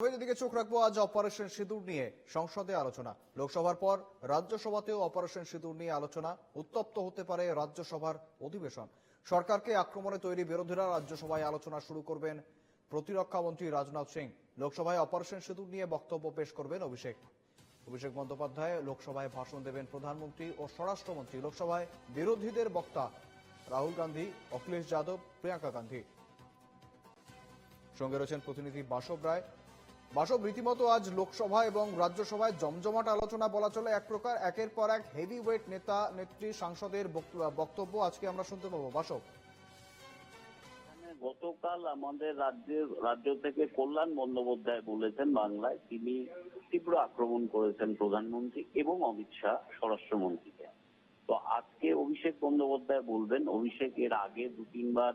তবে দিকে চোখ রাখব আজ অপারেশন সিঁদুর নিয়ে সংসদে আলোচনা। লোকসভার পর রাজ্যসভাতেও অপারেশন সিঁদুর নিয়ে আলোচনা উত্তপ্ত হতে পারে রাজ্যসভার অধিবেশন। সরকারকে আক্রমণে তৈরি বিরোধীরা রাজ্যসভায় আলোচনা শুরু করবেন প্রতিরক্ষা মন্ত্রী রাজনাথ সিং। লোকসভায় অপারেশন সিঁদুর নিয়ে বক্তব্য পেশ করবেন অভিষেক। অভিষেক বন্দ্যোপাধ্যায় লোকসভায় ভাষণ দেবেন প্রধানমন্ত্রী ও স্বরাষ্ট্রমন্ত্রী। লোকসভায় বিরোধীদের বক্তা রাহুল গান্ধী, অখিলেশ যাদব, প্রিয়াঙ্কা গান্ধী। সঙ্গে রয়েছেন প্রতিনিধি বাসব রায়। বাসব রীতিমতো আজ লোকসভা এবং রাজ্যসভায় জমজমাট আলোচনা বলা চলে এক প্রকার। একের পর এক হেভি ওয়েট নেতা, নেত্রী, সাংসদের বক্তব্য আজকে আমরা শুনতে পাবো। বাসব। গতকাল আমাদের রাজ্যের, রাজ্য থেকে কল্যাণ বন্দ্যোপাধ্যায় বলেছেন বাংলায়। তিনি তীব্র আক্রমণ করেছেন প্রধানমন্ত্রী এবং অমিত শাহ স্বরাষ্ট্রমন্ত্রীকে। তো আজকে অভিষেক বন্দ্যোপাধ্যায় বলবেন, অভিষেক এর আগে দু তিনবার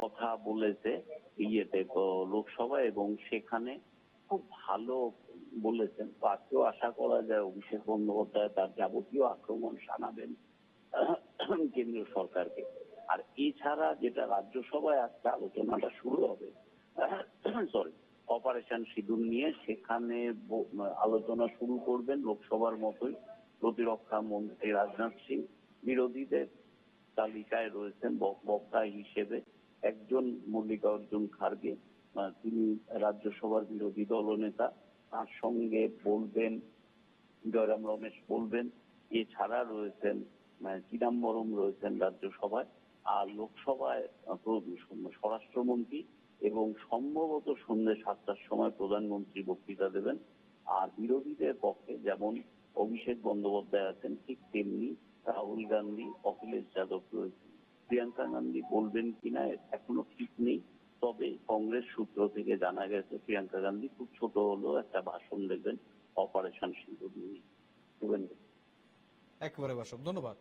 কথা বলেছে ইয়েতে লোকসভায় এবং সেখানে খুব ভালো বলেছেন। তো আজকেও আশা করা যায় অভিষেক বন্দ্যোপাধ্যায় তার যাবতীয় আক্রমণ শানাবেন কেন্দ্রীয় সরকারকে। আর এছাড়া যেটা রাজ্যসভায় আজকে আলোচনাটা শুরু হবে সরি অপারেশন সিঁদুর নিয়ে সেখানে আলোচনা শুরু করবেন লোকসভার মতোই। প্রতিরক্ষা মন্ত্রী রাজনাথ সিং, বিরোধীদের তালিকায় রয়েছেন বক- বক্তা হিসেবে একজন মল্লিকা মল্লিকার্জুন খার্গে তিনি রাজ্যসভার বিরোধী দলনেতা তার সঙ্গে বলবেন, জয়রাম রমেশ বলবেন। এছাড়া রয়েছেন চিদাম্বরম রয়েছেন রাজ্যসভায়। আর লোকসভায় স্বরাষ্ট্রমন্ত্রী এবং সম্ভবত সন্ধ্যে সাতটার সময় প্রধানমন্ত্রী বক্তৃতা দেবেন। আর বিরোধীদের পক্ষে যেমন অভিষেক বন্দ্যোপাধ্যায় আছেন, ঠিক তেমনি গান্ধী, অখিলেশ যাদব রয়েছেন। প্রিয়াঙ্কা গান্ধী বলবেন কিনা এখনও ঠিক নেই, তবে কংগ্রেস সূত্র থেকে জানা গেছে প্রিয়াঙ্কা গান্ধী খুব ছোট হলেও একটা ভাষণ দেবেন অপারেশন সিন্ধু নিয়ে। শুভেন্দু। বাসক ধন্যবাদ।